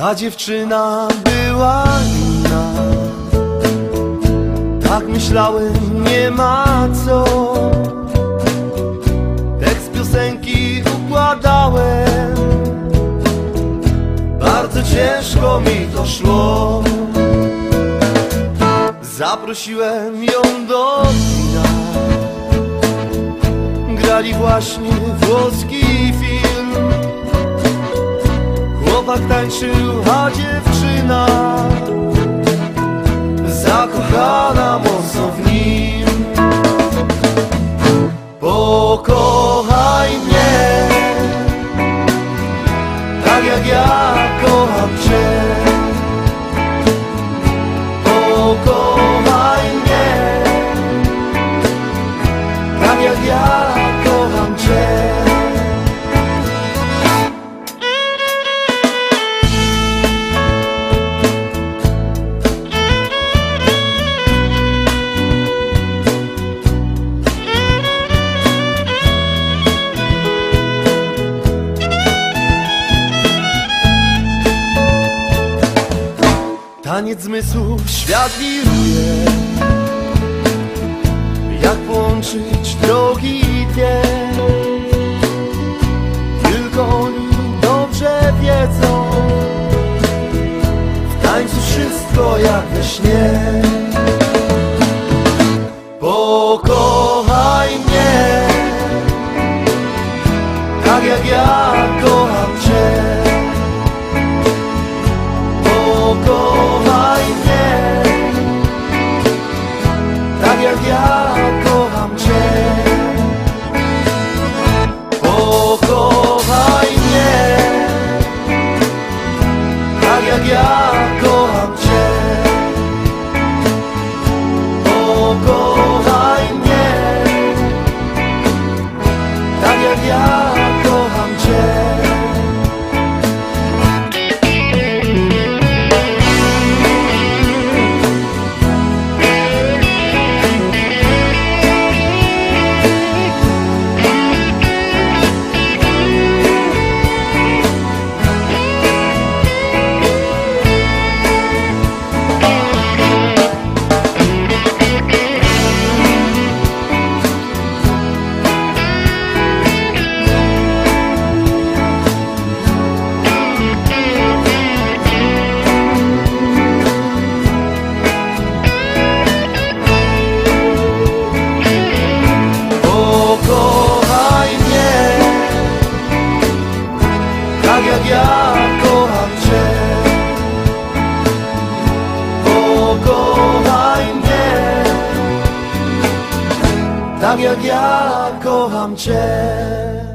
Ta dziewczyna była inna. Tak myślałem, nie ma co. Tekst piosenki układałem. Bardzo ciężko mi to szło. Zaprosiłem ją do kina. Grali właśnie włoski film Chłopak tańczył, a dziewczyna Zakochana Taniec zmysłów świat wiruje. Jak połączyć drogi dwie Tylko oni dobrze wiedzą. W tańcu wszystko jak we śnie. Pokochaj jak ja kocham Cię